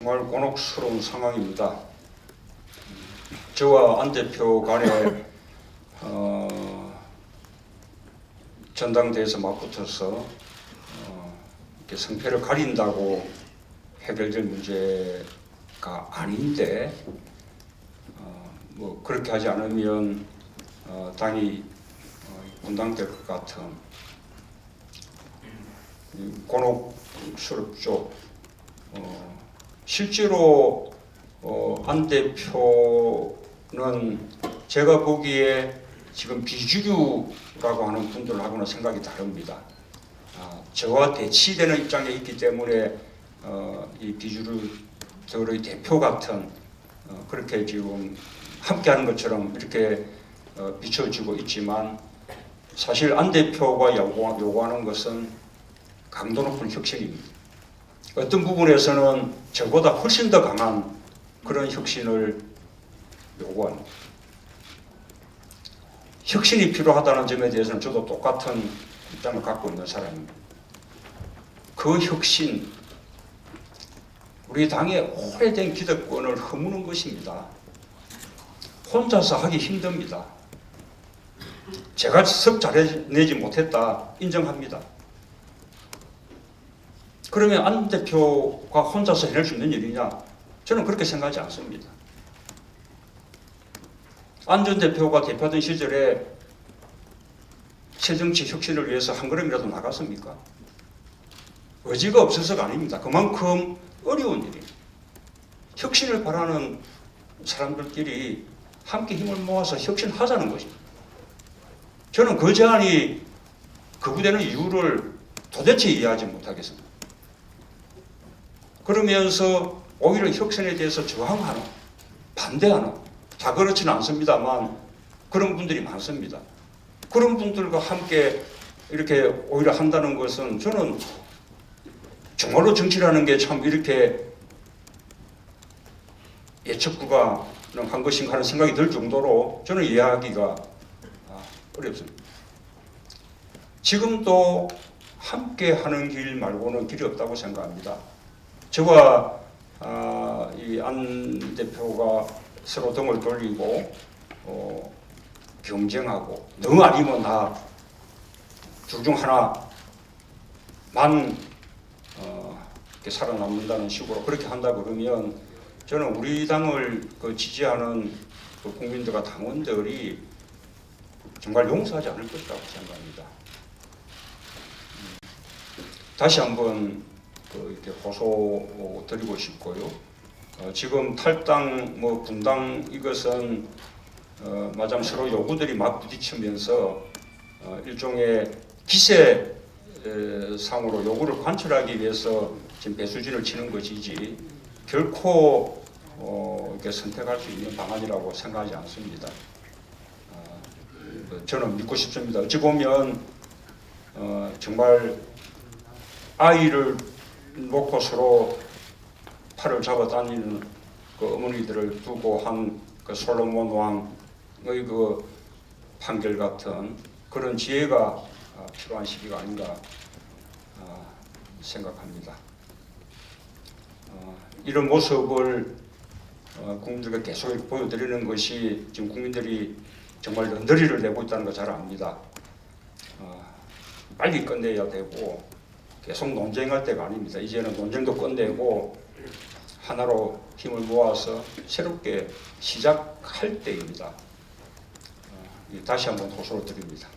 정말 곤혹스러운 상황입니다. 저와 안 대표 간에 어, 전당대에서 맞붙어서 어, 이렇게 성패를 가린다고 해결될 문제가 아닌데 어, 뭐 그렇게 하지 않으면 어, 당이 어, 분당될 것 같은 이 곤혹스럽죠. 어, 실제로 어, 안 대표는 제가 보기에 지금 비주류라고 하는 분들하고는 생각이 다릅니다. 아, 저와 대치되는 입장에 있기 때문에 어, 이 비주류들의 대표 같은 어, 그렇게 지금 함께하는 것처럼 이렇게 어, 비춰지고 있지만 사실 안 대표가 요구- 요구하는 것은 강도 높은 혁신입니다. 어떤 부분에서는 저보다 훨씬 더 강한 그런 혁신을 요구합니다. 혁신이 필요하다는 점에 대해서는 저도 똑같은 입장을 갖고 있는 사람입니다. 그 혁신, 우리 당의 오래된 기득권을 허무는 것입니다. 혼자서 하기 힘듭니다. 제가 석 잘해내지 못했다 인정합니다. 그러면 안 대표가 혼자서 해낼 수 있는 일이냐? 저는 그렇게 생각하지 않습니다. 안 전 대표가 대표하던 시절에 새정치 혁신을 위해서 한 걸음이라도 나갔습니까? 의지가 없어서가 아닙니다. 그만큼 어려운 일이에요. 혁신을 바라는 사람들끼리 함께 힘을 모아서 혁신하자는 것입니다. 저는 그 제안이 거부되는 이유를 도대체 이해하지 못하겠습니다. 그러면서 오히려 혁신에 대해서 저항하는, 반대하는, 다 그렇지는 않습니다만 그런 분들이 많습니다. 그런 분들과 함께 이렇게 오히려 한다는 것은 저는 정말로 정치라는 게 참 이렇게 예측 불가능한 것인가 하는 생각이 들 정도로 저는 이해하기가 아, 어렵습니다. 지금도 함께 하는 길 말고는 길이 없다고 생각합니다. 저와 아, 이안 대표가 서로 등을 돌리고 어, 경쟁하고 너 아니면 나둘중 하나만 어, 이렇게 살아남는다는 식으로 그렇게 한다 그러면 저는 우리 당을 그 지지하는 그 국민들과 당원들이 정말 용서하지 않을 것이라고 생각합니다. 음, 다시 한번 그 이렇게 호소 드리고 싶고요. 어, 지금 탈당, 뭐 분당 이것은 어, 마장 서로 요구들이 막 부딪히면서 어, 일종의 기세 에, 상으로 요구를 관철하기 위해서 지금 배수진을 치는 것이지 결코 어, 이렇게 선택할 수 있는 방안이라고 생각하지 않습니다. 어, 그 저는 믿고 싶습니다. 어찌 보면 어, 정말 아이를 놓고 서로 팔을 잡아 다니는 그 어머니들을 두고 한 그 솔로몬 왕의 그 판결 같은 그런 지혜가 아, 필요한 시기가 아닌가 아, 생각합니다. 어, 이런 모습을 어, 국민들께 계속 보여드리는 것이 지금 국민들이 정말 런더리를 내고 있다는 거잘 압니다. 어, 빨리 끝내야 되고 계속 논쟁할 때가 아닙니다. 이제는 논쟁도 끝내고 하나로 힘을 모아서 새롭게 시작할 때입니다. 어, 다시 한번 호소를 드립니다.